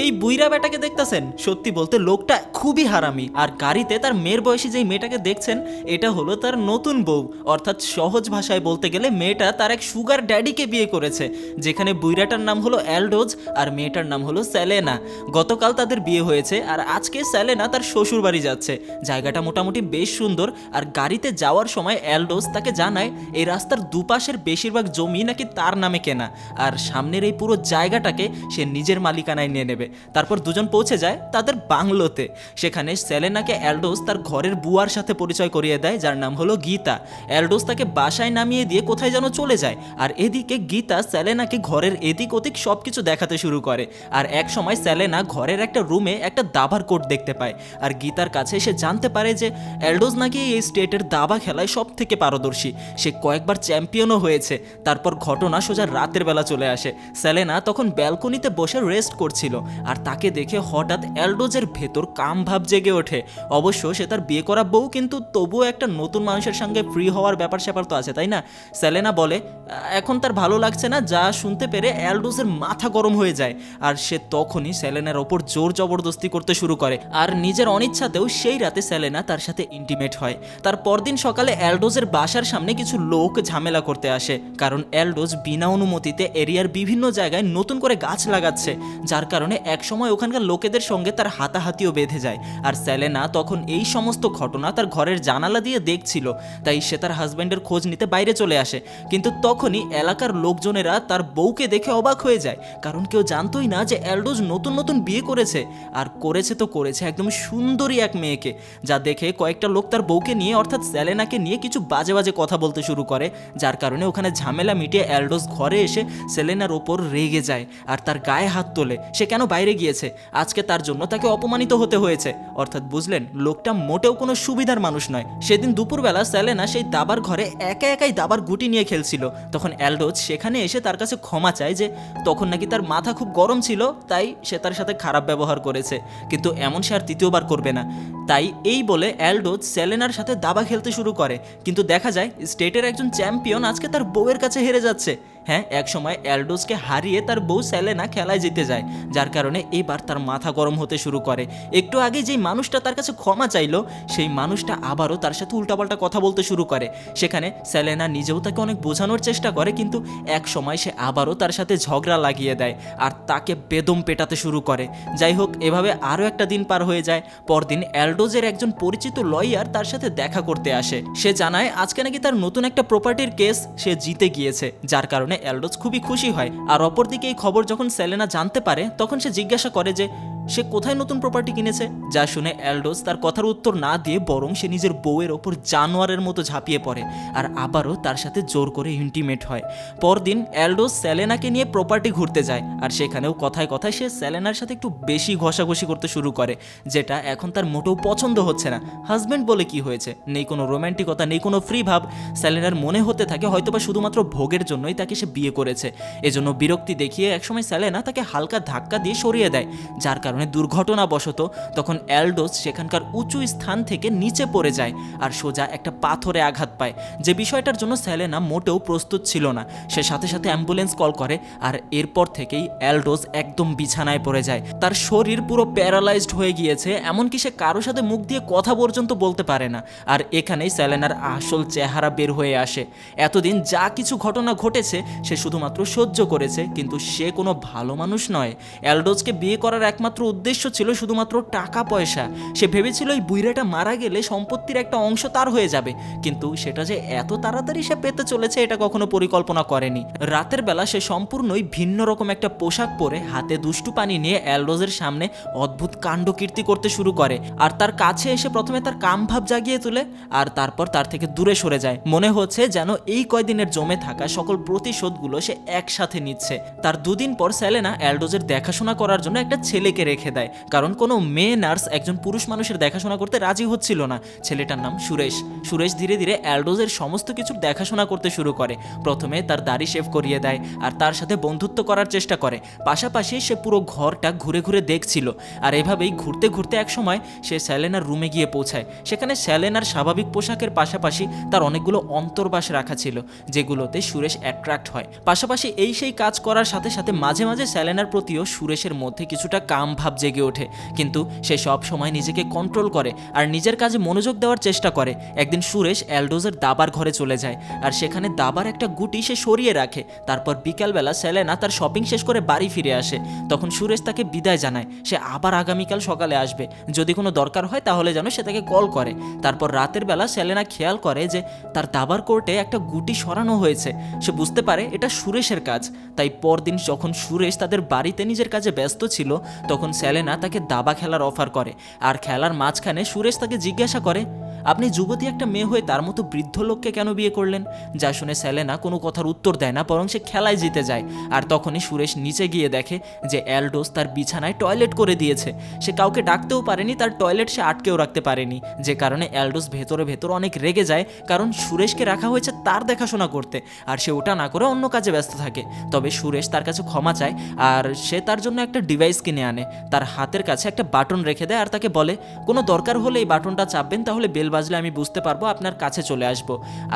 এই বুইরা বেটাকে দেখতেছেন? সত্যি বলতে লোকটা খুবই হারামি। আর গাড়িতে তার মেয়ের বয়সী যেই মেয়েটাকে দেখছেন, এটা হলো তার নতুন বউ। অর্থাৎ সহজ ভাষায় বলতে গেলে মেয়েটা তার এক সুগার ড্যাডিকে বিয়ে করেছে, যেখানে বুইরাটার নাম হলো অ্যালডোজ আর মেয়েটার নাম হলো স্যালেনা গতকাল তাদের বিয়ে হয়েছে আর আজকে স্যালেনা তার শ্বশুর বাড়ি যাচ্ছে। জায়গাটা মোটামুটি বেশ সুন্দর আর গাড়িতে যাওয়ার সময় অ্যালডোজ তাকে জানায়, এই রাস্তার দুপাশের বেশিরভাগ জমি নাকি তার নামে কেনা। আর সামনের এই পুরো জায়গাটাকে সে নিজের মালিকানায় নিয়ে নেবে। তারপর দুজন পৌঁছে যায় তাদের বাংলোতে। সেখানে সেলেনাকে অ্যালডোস তার ঘরের বুয়ার সাথে পরিচয় করিয়ে দেয়, যার নাম হলো গীতা। অ্যালডোস তাকে বাসায় নামিয়ে দিয়ে কোথায় যেন চলে যায়। আর এদিকে গীতা সেলেনাকে ঘরের এদিক ওদিক সব কিছু দেখাতে শুরু করে। আর এক সময় সেলেনা ঘরের একটা রুমে একটা দাবার কোট দেখতে পায়। আর গীতার কাছে সে জানতে পারে যে অ্যালডোস নাকি এই স্টেটের দাবা খেলায় সব থেকে পারদর্শী। সে কয়েকবার চ্যাম্পিয়নও হয়েছে। তারপর ঘটনা সোজা রাতের বেলা চলে আসে। সেলেনা তখন ব্যালকনিতে বসে রেস্ট করছিল। আর তাকে দেখে হঠাৎ অ্যালডোজের ভেতর কাম ভাব জেগে ওঠে। অবশ্য সে তার বিয়ে করা বউ, কিন্তু তবুও একটা নতুন মানুষের সঙ্গে ফ্রি হওয়ার ব্যাপার স্যাপার তো আছে, তাই না? সেলেনা বলে, এখন তার ভালো লাগছে না, যা শুনতে পেরে অ্যালডোজের মাথা গরম হয়ে যায়। আর সে তখনই সেলেনার ওপর জোর জবরদস্তি করতে শুরু করে। আর নিজের অনিচ্ছাতেও সেই রাতে সেলেনা তার সাথে ইন্টিমেট হয়। তার পরদিন সকালে অ্যালডোজের বাসার সামনে কিছু লোক ঝামেলা করতে আসে। কারণ অ্যালডোজ বিনা অনুমতিতে এরিয়ার বিভিন্ন জায়গায় নতুন করে গাছ লাগাচ্ছে। যার কারণে একসময় ওখানকার লোকেদের সঙ্গে তার হাতাহাতিও বেঁধে যায়। আর স্যালেনা তখন এই সমস্ত ঘটনা তার ঘরের জানালা দিয়ে দেখছিল, তাই সে তার হাজব্যান্ডের খোঁজ নিতে বাইরে চলে আসে। কিন্তু তখনই এলাকার লোকজনেরা তার বউকে দেখে অবাক হয়ে যায়, কারণ কেউ জানতোই না যে অ্যালডোজ নতুন নতুন বিয়ে করেছে। আর করেছে তো করেছে, একদম সুন্দরী এক মেয়েকে, যা দেখে কয়েকটা লোক তার বউকে নিয়ে, অর্থাৎ স্যালেনাকে নিয়ে কিছু বাজে বাজে কথা বলতে শুরু করে, যার কারণে ওখানে ঝামেলা মিটিয়ে অ্যালডোজ ঘরে এসে সেলেনার ওপর রেগে যায়, আর তার গায়ে হাত তোলে। সে কেন বাইরে গিয়েছে। আজকে তার জন্য তাকে অপমানিত হতে হয়েছে। অর্থাৎ বুঝলেন, লোকটা মোটেও কোনো সুবিধার মানুষ নয়। সেদিন দুপুরবেলা স্যালেনা সেই দাবার ঘরে একা একাই দাবার গুটি নিয়ে খেলছিল। তখন অ্যালডোজ সেখানে এসে তার কাছে ক্ষমা চায় যে, তখন নাকি তার মাথা খুব গরম ছিল, তাই সে তার সাথে খারাপ ব্যবহার করেছে। কিন্তু এমন সে আর তৃতীয়বার করবে না। তাই এই বলে অ্যালডোজ সেলেনার সাথে দাবা খেলতে শুরু করে। কিন্তু দেখা যায়, স্টেটের একজন চ্যাম্পিয়ন আজকে তার বউয়ের কাছে হেরে যাচ্ছে। হ্যাঁ এক সময় অ্যালডোসকে হারিয়ে তার বউ স্যালেনা খেলায় জিতে যায়, যার কারণে এবার তার মাথা গরম হতে শুরু করে। একটু আগে যেই মানুষটা তার কাছে ক্ষমা চাইলো, সেই মানুষটা আবারও তার সাথে উল্টাপাল্টা কথা বলতে শুরু করে। সেখানে স্যালেনা নিজেও তাকে অনেক বোঝানোর চেষ্টা করে, কিন্তু এক সময় সে আবারও তার সাথে ঝগড়া লাগিয়ে দেয় আর তাকে বেদম পেটাতে শুরু করে। যাই হোক, এভাবে আরও একটা দিন পার হয়ে যায়। পরদিন অ্যালডোজের একজন পরিচিত লয়ার তার সাথে দেখা করতে আসে। সে জানায়, আজকে নাকি তার নতুন একটা প্রপার্টির কেস সে জিতে গিয়েছে, যার কারণে অ্যালডোজ খুবই খুশি হয়। আর অপরদিকে এই খবর যখন সেলেনা জানতে পারে, তখন সে জিজ্ঞাসা করে যে, সে কোথায় নতুন প্রপার্টি কিনেছে? যা শুনে অ্যালডোজ তার কথার উত্তর না দিয়ে বরং সে নিজের বউয়ের ওপর জানোয়ারের মতো ঝাঁপিয়ে পড়ে আর আবারও তার সাথে জোর করে ইন্টিমেট হয়। পরদিন অ্যালডোজ সেলেনাকে নিয়ে প্রপার্টি ঘুরতে যায় আর সেখানেও কথায় কথায় সে সেলেনার সাথে একটু বেশি ঘষাঘষি করতে শুরু করে, যেটা এখন তার মোটেও পছন্দ হচ্ছে না। হাজব্যান্ড বলে কি হয়েছে? নেই কোনো রোম্যান্টিকতা নেই কোনো ফ্রি ভাব। সেলেনার মনে হতে থাকে হয়তোবা শুধুমাত্র ভোগের জন্যই তাকে সে বিয়ে করেছে। এজন্য বিরক্তি দেখিয়ে একসময় সেলেনা তাকে হালকা ধাক্কা দিয়ে সরিয়ে দেয়, যার কারণে দুর্ঘটনাবশত তখন অ্যালডোস সেখানকার উঁচু স্থান থেকে নিচে পড়ে যায় আর সোজা একটা পাথরে আঘাত পায়, যে বিষয়টার জন্য সেলেনা মোটেও প্রস্তুত ছিল না। সে সাথে সাথে অ্যাম্বুলেন্স কল করে আর এরপর থেকেই অ্যালডোস একদম বিছানায় পড়ে যায়। তার শরীর পুরো প্যারালাইজড হয়ে গিয়েছে, এমনকি সে কারোর সাথে মুখ দিয়ে কথা পর্যন্ত বলতে পারে না। আর এখানেই সেলেনার আসল চেহারা বের হয়ে আসে। এতদিন যা কিছু ঘটনা ঘটেছে সে শুধুমাত্র সহ্য করেছে, কিন্তু সে কোনো ভালো মানুষ নয়। অ্যালডোজকে বিয়ে করার একমাত্র উদ্দেশ্য ছিল শুধুমাত্র টাকা পয়সা। সে ভেবেছিল এই বুইরাটা মারা গেলে সম্পত্তির একটা অংশ তার হয়ে যাবে। কিন্তু সেটা যে এত তাড়াতাড়ি সে পেতে চলেছে, এটা কখনো পরিকল্পনা করেনি। রাতের বেলা সে সম্পূর্ণই ভিন্ন রকম একটা পোশাক পরে হাতে দুষ্টু পানি নিয়ে অ্যালডোজের সামনে অদ্ভুত কাণ্ড কীর্তি করতে শুরু করে। আর তার কাছে এসে প্রথমে তার কাম ভাব জাগিয়ে তোলে, আর তারপর তার থেকে দূরে সরে যায়। মনে হচ্ছে যেন এই কয়দিনের জমে থাকা সকল প্রতিশোধগুলো সে একসাথে নিচ্ছে। তার দুদিন পর সেলেনা অ্যালডোজের দেখাশোনা করার জন্য একটা ছেলেকে রেখে রেখে দেয়। কারণ কোনো মেয়ে নার্স একজন পুরুষ মানুষের দেখাশোনা করতে রাজি হচ্ছিল না। ছেলেটার নাম সুরেশ। সুরেশ ধীরে ধীরে অ্যালডোজের সমস্ত কিছুর দেখাশোনা করতে শুরু করে। প্রথমে তার দাড়ি শেভ করিয়ে দেয় আর তার সাথে বন্ধুত্ব করার চেষ্টা করে। পাশাপাশি সে পুরো ঘরটা ঘুরে ঘুরে দেখছিল। আর এভাবেই ঘুরতে ঘুরতে এক সময় সে স্যালেনার রুমে গিয়ে পৌঁছায়। সেখানে স্যালেনার স্বাভাবিক পোশাকের পাশাপাশি তার অনেকগুলো অন্তর্বাস রাখা ছিল, যেগুলোতে সুরেশ অ্যাট্রাক্ট হয়। পাশাপাশি এই সেই কাজ করার সাথে সাথে মাঝে মাঝে স্যালেনার প্রতিও সুরেশের মধ্যে কিছুটা কাম ভাব জেগে ওঠে। কিন্তু সে সব সময় নিজেকে কন্ট্রোল করে আর নিজের কাজে মনোযোগ দেওয়ার চেষ্টা করে। একদিন সুরেশ অ্যালডোজের দাবার ঘরে চলে যায় আর সেখানে দাবার একটা গুটি সে সরিয়ে রাখে। তারপর বিকালবেলা সেলেনা তার শপিং শেষ করে বাড়ি ফিরে আসে। তখন সুরেশ তাকে বিদায় জানায়। সে আবার আগামীকাল সকালে আসবে। যদি কোনো দরকার হয় তাহলে যেন সে তাকে কল করে। তারপর রাতের বেলা সেলেনা খেয়াল করে যে তার দাবার কোর্টে একটা গুটি সরানো হয়েছে। সে বুঝতে পারে এটা সুরেশের কাজ। তাই পরদিন যখন সুরেশ তাদের বাড়িতে নিজের কাজে ব্যস্ত ছিল, তখন সেলেনা তাকে দাবা খেলার অফার করে। আর খেলার মাঝখানে সুরেশ তাকে জিজ্ঞাসা করে আপনি যুবতী একটা মেয়ে হয়ে তার মতো বৃদ্ধ লোককে কেন বিয়ে করলেন? যা শুনে সেলেনা কোনো কথার উত্তর দেয় না, বরং সে খেলায় জিতে যায়। আর তখনই সুরেশ নিচে গিয়ে দেখে যে অ্যালডোস তার বিছানায় টয়লেট করে দিয়েছে। সে কাউকে ডাকতেও পারেনি, তার টয়লেট সে আটকেও রাখতে পারেনি। যে কারণে অ্যালডোস ভেতরে ভেতর অনেক রেগে যায়, কারণ সুরেশকে রাখা হয়েছে তার দেখাশোনা করতে। আর সে ওটা না করে অন্য কাজে ব্যস্ত থাকে। তবে সুরেশ তার কাছে ক্ষমা চায়, আর সে তার জন্য একটা ডিভাইস কিনে আনে। তার হাতের কাছে একটা বাটন রেখে দেয় আর তাকে বলে, কোনো দরকার হলে এই বাটনটা চাপবেন, তাহলে বেল বাজলে আমি বুঝতে পারব আপনার কাছে চলে আসব।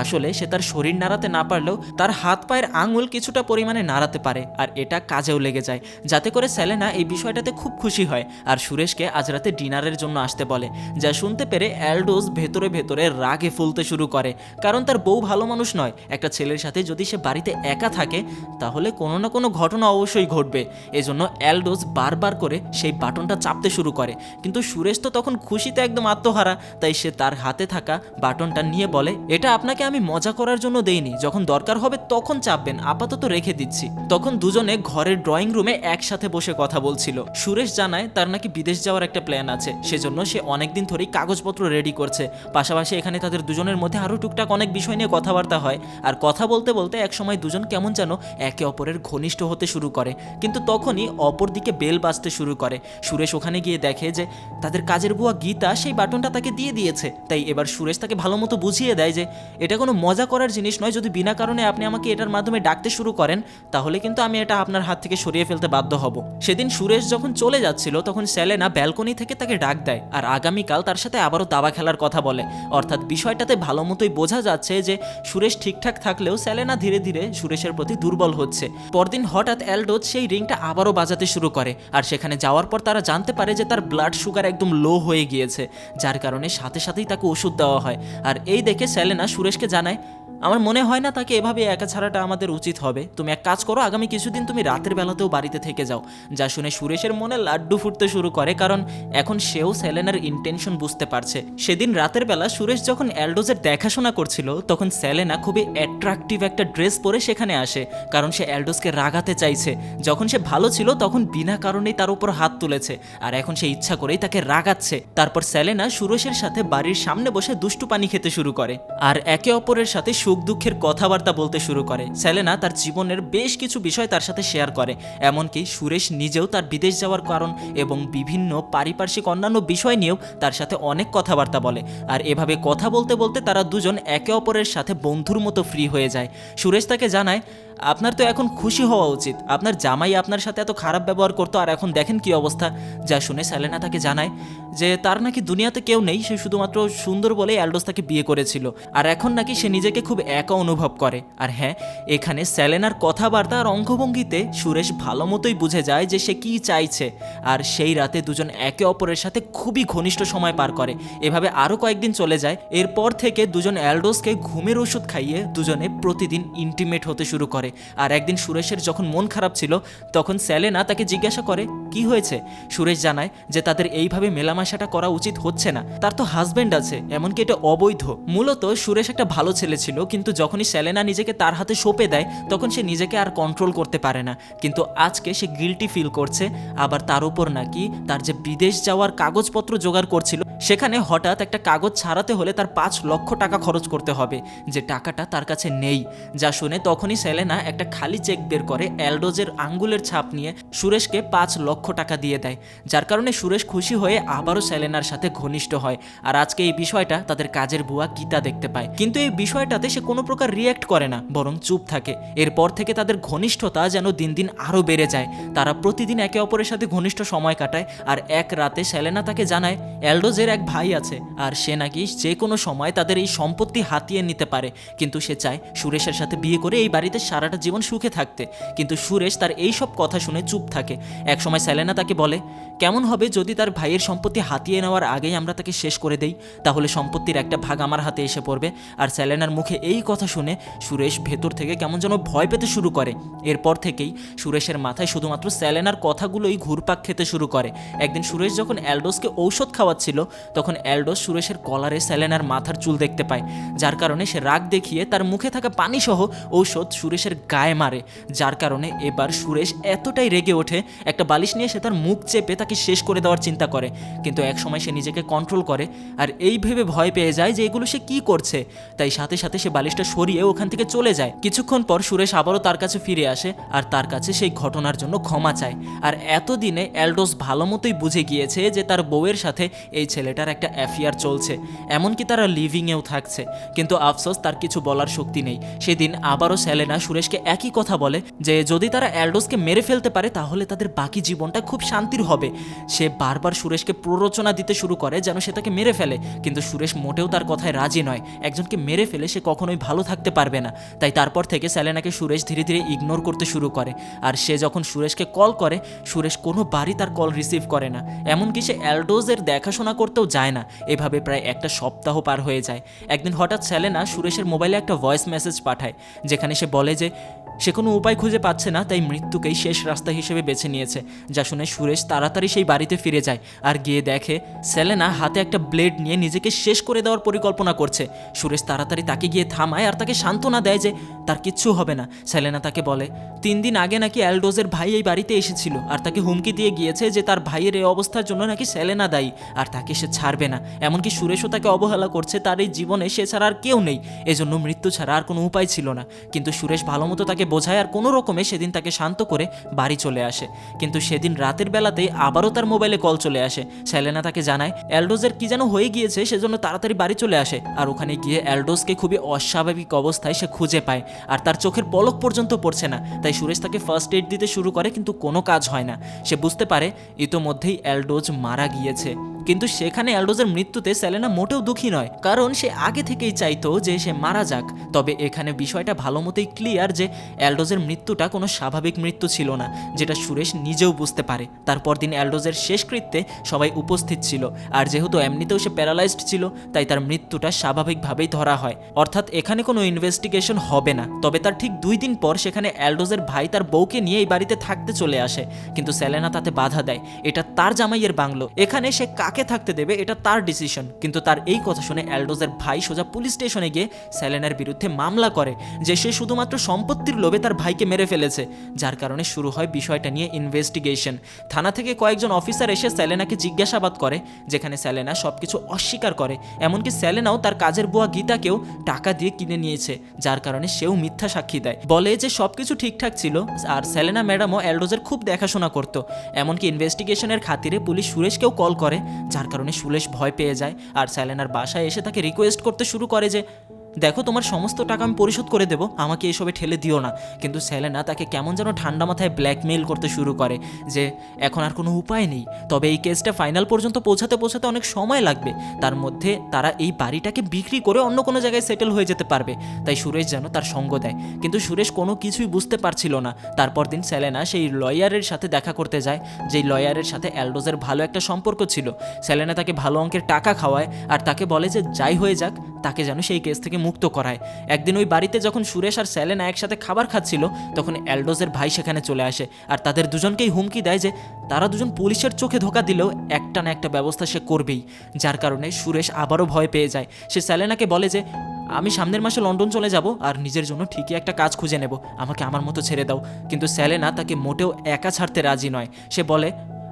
আসলে সে তার শরীর নাড়াতে না পারলেও তার হাত পায়ের আঙুল কিছুটা পরিমাণে নাড়াতে পারে, আর এটা কাজেও লেগে যায়। যাতে করে সেলেনা এই বিষয়টাতে খুব খুশি হয়, আর সুরেশকে আজ রাতে ডিনারের জন্য আসতে বলে, যা শুনতে পেরে অ্যালডোস ভেতরে ভেতরে রাগে ফুলতে শুরু করে। কারণ তার বউ ভালো মানুষ নয়, একটা ছেলের সাথে যদি সে বাড়িতে একা থাকে, তাহলে কোনো না কোনো ঘটনা অবশ্যই ঘটবে। এজন্য অ্যালডোস বারবার করে সেই বাটনটা চাপতে শুরু করে। কিন্তু সুরেশ তো তখন খুশিতে একদম আত্মহারা, তাই সে তার হাতে থাকা বাটনটা নিয়ে বলে, এটা আপনাকে আমি মজা করার জন্য দেইনি। যখন দরকার হবে তখন চাপবেন, আপাতত রেখে দিচ্ছি। তখন দুজনে ঘরের ড্রয়িং রুমে একসাথে বসে কথা বলছিল। সুরেশ জানায়, তার নাকি বিদেশ যাওয়ার একটা প্ল্যান আছে। সেজন্য সে অনেকদিন ধরেই কাগজপত্র রেডি করছে। পাশাপাশি এখানে তাদের দুজনের মধ্যে আরও টুকটাক অনেক বিষয় নিয়ে কথাবার্তা হয়। আর কথা বলতে বলতে একসময় দুজন কেমন যেন একে অপরের ঘনিষ্ঠ হতে শুরু করে। কিন্তু তখনই অপর দিকে বেল বাজতে শুরু করে। সুরেশ ওখানে গিয়ে দেখে যে, তাদের কাজের বুয়া গীতা সেই বাটনটা তাকে দিয়ে দিয়েছে। তাই এবার সুরেশ তাকে ভালো মতো বুঝিয়ে দেয় যে এটা কোনো মজা করার জিনিস নয়। যদি বিনা কারণে আপনি আমাকে এটার মাধ্যমে ডাকতে শুরু করেন, তাহলে কিন্তু আমি এটা আপনার হাত থেকে সরিয়ে ফেলতে বাধ্য হব। সেদিন সুরেশ যখন চলে যাচ্ছিল, তখন সেলেনা ব্যালকনি থেকে তাকে ডাক দেয় আর আগামীকাল তার সাথে আবারও দাবা খেলার কথা বলে। অর্থাৎ বিষয়টাতে ভালো মতোই বোঝা যাচ্ছে যে সুরেশ ঠিকঠাক থাকলেও সেলেনা ধীরে ধীরে সুরেশের প্রতি দুর্বল হচ্ছে। পরদিন হঠাৎ অ্যালডোজ সেই রিংটা আবারও বাজাতে শুরু করে আর সেখানে যাওয়ার পর তারা জানতে পারে যে তার ব্লাড সুগার একদম লো হয়ে গিয়েছে, যার কারণে সাথে সাথেই তাকে ওষুধ দেওয়া হয়। আর এই দেখে সেলেনা সুরেশকে জানায় আমার মনে হয় না তাকে এভাবে একা ছাড়াটা আমাদের উচিত হবে। তুমি এক কাজ করো, আগামী কিছুদিন তুমি রাতের বেলাতেও বাড়িতে থেকে যাও। যা শুনে সুরেশের মনে লাড্ডু ফুটতে শুরু করে, কারণ এখন সেও সেলেনার ইন্টেনশন বুঝতে পারছে। সেদিন রাতের বেলা সুরেশ যখন অ্যালডোজের দেখাশোনা করছিল, তখন সেলেনা খুবই অ্যাট্রাকটিভ একটা ড্রেস পরে সেখানে আসে, কারণ সে অ্যালডোজকে রাগাতে চাইছে। যখন সে ভালো ছিল, তখন বিনা কারণেই তার উপর হাত তুলেছে, আর এখন সে ইচ্ছা করেই তাকে রাগাচ্ছে। তারপর সেলেনা সুরেশের সাথে বাড়ির সামনে বসে দুষ্টু পানি খেতে শুরু করে, আর একে অপরের সাথে সুখ দুঃখের কথাবার্তা বলতে শুরু করে। সেলেনা তার জীবনের বেশ কিছু বিষয় তার সাথে শেয়ার করে, এমনকি সুরেশ নিজেও তার বিদেশ যাওয়ার কারণ এবং বিভিন্ন পারিপার্শ্বিক অন্যান্য বিষয় নিয়েও তার সাথে অনেক কথাবার্তা বলে। আর এভাবে কথা বলতে বলতে তারা দুজন একে অপরের সাথে বন্ধুর মতো ফ্রি হয়ে যায়। সুরেশ তাকে জানায় আপনার তো এখন খুশি হওয়া উচিত। আপনার জামাই আপনার সাথে এত খারাপ ব্যবহার করতো, আর এখন দেখেন কি অবস্থা। যা শুনে স্যালেনা তাকে জানায় যে, তার নাকি দুনিয়াতে কেউ নেই, সে শুধুমাত্র সুন্দর বলে অ্যালডোস তাকে বিয়ে করেছিল। আর এখন নাকি সে নিজেকে খুব একা অনুভব করে। আর হ্যাঁ এখানে স্যালেনার কথাবার্তা আর অঙ্গভঙ্গিতে সুরেশ ভালো মতোই বুঝে যায় যে, সে কি চাইছে। আর সেই রাতে দুজন একে অপরের সাথে খুবই ঘনিষ্ঠ সময় পার করে। এভাবে আরও কয়েকদিন চলে যায়। এরপর থেকে দুজন অ্যালডোসকে ঘুমের ওষুধ খাইয়ে দুজনে প্রতিদিন ইন্টিমেট হতে শুরু করে। আর একদিন সুরেশের যখন মন খারাপ ছিল, তখন স্যালেনা তাকে জিজ্ঞাসা করে, কি হয়েছে? সুরেশ জানায় যে তাদের এইভাবে মেলামেশাটা করা উচিত হচ্ছে না। তার তো হাজবেন্ড আছে, এমনকি এটা অবৈধ। মূলত সুরেশ একটা ভালো ছেলে ছিল, কিন্তু যখনই স্যালেনা নিজেকে তার হাতে সঁপে দেয়, তখন সে নিজেকে আর কন্ট্রোল করতে পারে না। কিন্তু আজকে সে গিলটি ফিল করছে, আবার তার উপর নাকি তার যে বিদেশ যাওয়ার কাগজপত্র জোগাড় করছিল, সেখানে হঠাৎ একটা কাগজ ছাড়াতে হলে তার পাঁচ লক্ষ টাকা খরচ করতে হবে, যে টাকাটা তার কাছে নেই। যা শুনে তখনই সেলেনা একটা খালি চেক বের করে অ্যালডোজের আঙ্গুলের ছাপ নিয়ে সুরেশকে পাঁচ লক্ষ টাকা দিয়ে দেয়। যার কারণে সুরেশ খুশি হয়ে আবারও সেলেনার সাথে ঘনিষ্ঠ হয়। আর আজকে এই বিষয়টা তাদের কাজের বুয়া গীতা দেখতে পায়। কিন্তু এই বিষয়টাতে সে কোনো প্রকার রিয়্যাক্ট করে না, বরং চুপ থাকে। এরপর থেকে তাদের ঘনিষ্ঠতা যেন দিন দিন আরও বেড়ে যায়। তারা প্রতিদিন একে অপরের সাথে ঘনিষ্ঠ সময় কাটায় আর এক রাতে সেলেনা তাকে জানায়, অ্যালডোজের এক ভাই আছে। আর সে নাকি যে কোনো সময় তাদের এই সম্পত্তি হাতিয়ে নিতে পারে। কিন্তু সে চায় সুরেশের সাথে বিয়ে করে এই বাড়িতে সারাটা জীবন সুখে থাকতে। কিন্তু সুরেশ তার এই সব কথা শুনে চুপ থাকে। একসময় সেলেনা তাকে বলে কেমন হবে যদি তার ভাইয়ের সম্পত্তি হাতিয়ে নেওয়ার আগেই আমরা তাকে শেষ করে দেই? তাহলে সম্পত্তির একটা ভাগ আমার হাতে এসে পড়বে। আর সেলেনার মুখে এই কথা শুনে সুরেশ ভেতর থেকে কেমন যেন ভয় পেতে শুরু করে। এরপর থেকেই সুরেশের মাথায় শুধুমাত্র সেলেনার কথাগুলোই ঘুরপাক খেতে শুরু করে। একদিন সুরেশ যখন অ্যালডোসকে ঔষধ খাওয়াচ্ছিল, তখন অ্যালডোস সুরেশের কলারে সেলেনার মাথার চুল দেখতে পায়। যার কারণে সে রাগ দেখিয়ে তার মুখে থাকা পানিসহ ঔষধ সুরেশের গায়ে মারে। যার কারণে এবার সুরেশ এতটাই রেগে ওঠে, একটা বালিশ নিয়ে সে তার মুখ চেপে তাকে শেষ করে দেওয়ার চিন্তা করে। কিন্তু একসময় সে নিজেকে কন্ট্রোল করে আর এই ভেবে ভয় পেয়ে যায় যে এগুলো সে কি করছে। তাই সাথে সাথে সে বালিশটা সরিয়ে ওখান থেকে চলে যায়। কিছুক্ষণ পর সুরেশ আবারও তার কাছে ফিরে আসে আর তার কাছে সেই ঘটনার জন্য ক্ষমা চায়। আর এতদিনে অ্যালডোস ভালো মতোই বুঝে গিয়েছে যে তার বউয়ের সাথে এই ছেলেটার একটা অ্যাফেয়ার চলছে। এমনকি তারা লিভিংয়েও থাকছে। কিন্তু আফসোস, তার কিছু বলার শক্তি নেই। সেদিন আবারও সেলেনা সুরেশকে একই কথা বলে যে, যদি তারা অ্যালডোসকে মেরে ফেলতে পারে, তাহলে তাদের বাকি জীবনটা খুব শান্তির হবে। সে বারবার সুরেশকে প্ররোচনা দিতে শুরু করে যেন সে তাকে মেরে ফেলে। কিন্তু সুরেশ মোটেও তার কথায় রাজি নয়। একজনকে মেরে ফেলে সে কখনোই ভালো থাকতে পারবে না। তাই তারপর থেকে সেলেনাকে সুরেশ ধীরে ধীরে ইগনোর করতে শুরু করে। আর সে যখন সুরেশকে কল করে, সুরেশ কোনো বারই তার কল রিসিভ করে না। এমনকি সে অ্যালডোজের দেখাশোনা করতেও যায় না। এভাবে প্রায় একটা সপ্তাহ পার হয়ে যায়। একদিন হঠাৎ সেলেনা সুরেশের মোবাইলে একটা ভয়েস মেসেজ পাঠায়, যেখানে সে বলে যে সে কোনো উপায় খুঁজে পাচ্ছে না, তাই মৃত্যুকেই শেষ রাস্তা হিসেবে বেছে নিয়েছে। যা শুনে সুরেশ তাড়াতাড়ি সেই বাড়িতে ফিরে যায় আর গিয়ে দেখে সেলেনা হাতে একটা ব্লেড নিয়ে নিজেকে শেষ করে দেওয়ার পরিকল্পনা করছে। সুরেশ তাড়াতাড়ি তাকে গিয়ে থামায় আর তাকে সান্ত্বনা দেয় যে তার কিচ্ছু হবে না। সেলেনা তাকে বলে, তিন দিন আগে নাকি অ্যালডোজের ভাই এই বাড়িতে এসেছিল আর তাকে হুমকি দিয়ে গিয়েছে যে তার ভাইয়ের এই অবস্থার জন্য নাকি সেলেনা দায়ী আর তাকে সে ছাড়বে না। এমনকি সুরেশও তাকে অবহেলা করছে, তার এই জীবনে সে ছাড়া আর কেউ নেই। এজন্য মৃত্যু ছাড়া আর কোনো উপায় ছিল না। কিন্তু সুরেশ ভালো মতো তাকে বোঝায় আর কোনো রকমে সেদিন তাকে শান্ত করে বাড়ি চলে আসে। কিন্তু সেদিন রাতের বেলাতেই আবারও তার মোবাইলে কল চলে আসে। সেলেনা তাকে জানায় অ্যালডোজের কি যেন হয়ে গিয়েছে, সেজন্য তাড়াতাড়ি বাড়ি চলে আসে। আর ওখানে গিয়ে অ্যালডোজকে খুবই অস্বাভাবিক অবস্থায় সে খুঁজে পায়। আর তার চোখের পলক পর্যন্ত পড়ছে না। তাই সুরেশ তাকে ফার্স্ট এড দিতে শুরু করে, কিন্তু কোনো কাজ হয় না। সে বুঝতে পারে, ইতোমধ্যেই অ্যালডোজ মারা গিয়েছে। কিন্তু সেখানে অ্যালডোজের মৃত্যুতে সেলেনা মোটেও দুঃখী নয়। কারণ সে আগে থেকেই চাইতো যে সে মারা যাক। তবে এখানে বিষয়টা ভালো মতোই ক্লিয়ার যে অ্যালডোজের মৃত্যুটা কোনো স্বাভাবিক মৃত্যু ছিল না, যেটা সুরেশ নিজেও বুঝতে পারে। তারপর দিন অ্যালডোজের শেষকৃত্যে সবাই উপস্থিত ছিল, আর যেহেতু এমনিতেও সে প্যারালাইজড ছিল, তাই তার মৃত্যুটা স্বাভাবিকভাবেই ধরা হয়। অর্থাৎ এখানে কোনো ইনভেস্টিগেশন হবে না, তবে তার ঠিক দুই দিন পর সেখানে অ্যালডোজের ভাই তার বউকে নিয়ে এই বাড়িতে থাকতে চলে আসে, কিন্তু সেলেনা তাতে বাধা দেয়। এটা তার জামাইয়ের বাংলো। এখানে সে কাকে থাকতে দেবে এটা তার ডিসিশন কিন্তু তার এই কথা শুনে অ্যালডোজের ভাই সোজা পুলিশ স্টেশনে গিয়ে সেলেনার বিরুদ্ধে মামলা করে, যে সে শুধুমাত্র সম্পত্তির লোভে তার ভাইকে মেরে ফেলেছে, যার কারণে শুরু হয় বিষয়টা নিয়ে ইনভেস্টিগেশন থানা থেকে কয়েকজন অফিসার এসে স্যালেনাকে জিজ্ঞাসাবাদ করে, যেখানে সেলেনা সবকিছু অস্বীকার করে। এমনকি স্যালেনাও তার কাজের বুয়া গীতাকেও টাকা দিয়ে কিনে নিয়েছে, যার কারণে সেও মিথ্যা সাক্ষী দেয়। বলে যে সব কিছু ঠিকঠাক ছিল, আর স্যালেনা ম্যাডামও অ্যালডোজের খুব দেখাশোনা করত। এমনকি ইনভেস্টিগেশনের খাতিরে পুলিশ সুরেশকেও কল করে, যার কারণে সুরেশ ভয় পেয়ে যায়, আর স্যালেনার বাসায় এসে তাকে রিকোয়েস্ট করতে শুরু করে যে দেখো, তোমার সমস্ত টাকা আমি পরিশোধ করে দেবো, আমাকে এসবে ঠেলে দিও না। কিন্তু সেলেনা তাকে কেমন যেন ঠান্ডা মাথায় ব্ল্যাকমেইল করতে শুরু করে যে, এখন আর কোনো উপায় নেই। তবে এই কেসটা ফাইনাল পর্যন্ত পৌঁছাতে পৌঁছাতে অনেক সময় লাগবে। তার মধ্যে তারা এই বাড়িটাকে বিক্রি করে অন্য কোনো জায়গায় সেটেল হয়ে যেতে পারবে। তাই সুরেশ যেন তার সঙ্গ দেয়। কিন্তু সুরেশ কোনো কিছুই বুঝতে পারছিল না। তারপর দিন সেলেনা সেই লয়ারের সাথে দেখা করতে যায়, যেই লয়ারের সাথে অ্যালডোজের ভালো একটা সম্পর্ক ছিল। সেলেনা তাকে ভালো অঙ্কের টাকা খাওয়ায় আর তাকে বলে যে, যাই হয়ে যাক, তাকে যেন সেই কেস থেকে মুক্ত করায়। একদিন ওই বাড়িতে যখন সুরেশ আর স্যালেনা একসাথে খাবার খাচ্ছিল, তখন অ্যালডোজের ভাই সেখানে চলে আসে আর তাদের দুজনকেই হুমকি দেয় যে, তারা দুজন পুলিশের চোখে ধোকা দিলেও একটা না একটা ব্যবস্থা সে করবেই। যার কারণে সুরেশ আবারও ভয় পেয়ে যায়। সে স্যালেনাকে বলে যে, আমি সামনের মাসে লন্ডন চলে যাব আর নিজের জন্য ঠিকই একটা কাজ খুঁজে নেব। আমাকে আমার মতো ছেড়ে দাও। কিন্তু স্যালেনা তাকে মোটেও একা ছাড়তে রাজি নয়। সে বলে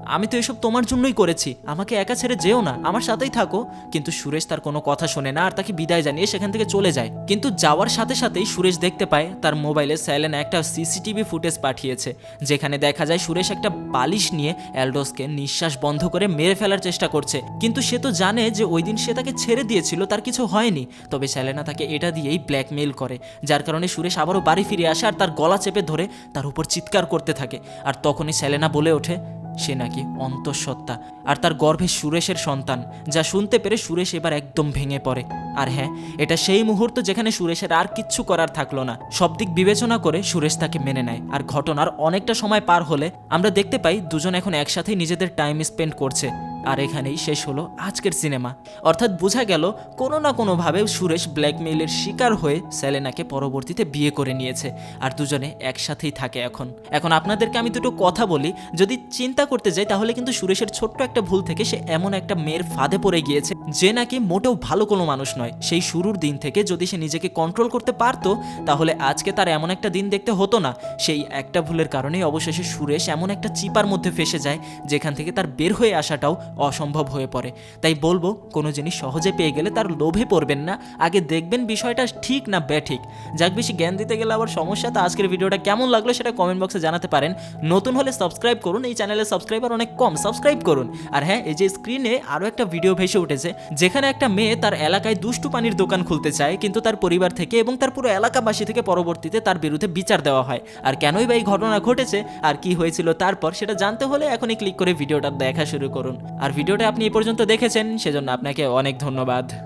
আমি তো এসব তোমার জন্যই করেছি। আমাকে একা ছেড়ে যেও না। আমার সাথেই থাকো। কিন্তু সুরেশ তার কোনো কথা শোনে না আর তাকে বিদায় জানিয়ে সেখান থেকে চলে যায়। কিন্তু যাওয়ার সাথে সাথেই সুরেশ দেখতে পায় তার মোবাইলে স্যালেনা একটা সিসিটিভি ফুটেজ পাঠিয়েছে, যেখানে দেখা যায় সুরেশ একটা বালিশ নিয়ে অ্যালডোসকে নিঃশ্বাস বন্ধ করে মেরে ফেলার চেষ্টা করছে। কিন্তু সে তো জানে যে ওই দিন সে তাকে ছেড়ে দিয়েছিল, তার কিছু হয়নি। তবে স্যালেনা তাকে এটা দিয়েই ব্ল্যাকমেইল করে, যার কারণে সুরেশ আবারও বাড়ি ফিরে আসে আর তার গলা চেপে ধরে তার উপর চিৎকার করতে থাকে। আর তখনই স্যালেনা বলে ওঠে সে নাকি অন্তঃসত্ত্বা। আর তার গর্ভে সুরেশের সন্তান, যা শুনতে পেরে সুরেশ এবার একদম ভেঙে পড়ে। আর হ্যাঁ এটা সেই মুহূর্ত যেখানে সুরেশের আর কিচ্ছু করার থাকল না। সব দিক বিবেচনা করে সুরেশ তাকে মেনে নেয়। আর ঘটনার অনেকটা সময় পার হলে আমরা দেখতে পাই দুজন এখন একসাথেই নিজেদের টাইম স্পেন্ড করছে। আর এখানেই শেষ হলো আজকের সিনেমা। অর্থাৎ বোঝা গেল, কোনো না কোনোভাবে সুরেশ ব্ল্যাকমেইলের শিকার হয়ে সেলেনাকে পরবর্তীতে বিয়ে করে নিয়েছে, আর দুজনে একসাথেই থাকে এখন। এখন আপনাদেরকে আমি দুটো কথা বলি, যদি চিন্তা করতে যাই তাহলে কিন্তু সুরেশের ছোট্ট একটা ভুল থেকে সে এমন একটা মেয়ের ফাঁদে পড়ে গিয়েছে, যে নাকি মোটেও ভালো কোনো মানুষ নয়। সেই শুরুর দিন থেকে যদি সে নিজেকে কন্ট্রোল করতে পারতো, তাহলে আজকে তার এমন একটা দিন দেখতে হতো না। সেই একটা ভুলের কারণেই অবশেষে সুরেশ এমন একটা চিপার মধ্যে ফেসে যায়, যেখান থেকে তার বের হয়ে আসাটাও অসম্ভব হয়ে পড়ে। তাই বলব, কোনো জিনিস সহজে পেয়ে গেলে তার লোভে পড়বেন না। আগে দেখবেন বিষয়টা ঠিক না ব্যাঠিক। যাক বেশি জ্ঞান দিতে গেলে আবার সমস্যা। তো আজকের ভিডিওটা কেমন লাগল সেটা কমেন্ট বক্সে জানাতে পারেন। নতুন হলে সাবস্ক্রাইব করুন। এই চ্যানেলের সাবস্ক্রাইবার অনেক কম। সাবস্ক্রাইব করুন। আর হ্যাঁ এই যে স্ক্রিনে আরও একটা ভিডিও ভেসে উঠেছে, যেখানে একটা মেয়ে তার এলাকায় দুষ্টু পানির দোকান খুলতে চায়, কিন্তু তার পরিবার থেকে এবং তার পুরো এলাকাবাসী থেকে পরবর্তীতে তার বিরুদ্ধে বিচার দেওয়া হয়। আর কেনই বা এই ঘটনা ঘটেছে, আর কি হয়েছিল তারপর, সেটা জানতে হলে এখনই ক্লিক করে ভিডিওটা দেখা শুরু করুন। আর ভিডিওটা আপনি এ পর্যন্ত দেখেছেন সেজন্য আপনাকে অনেক ধন্যবাদ।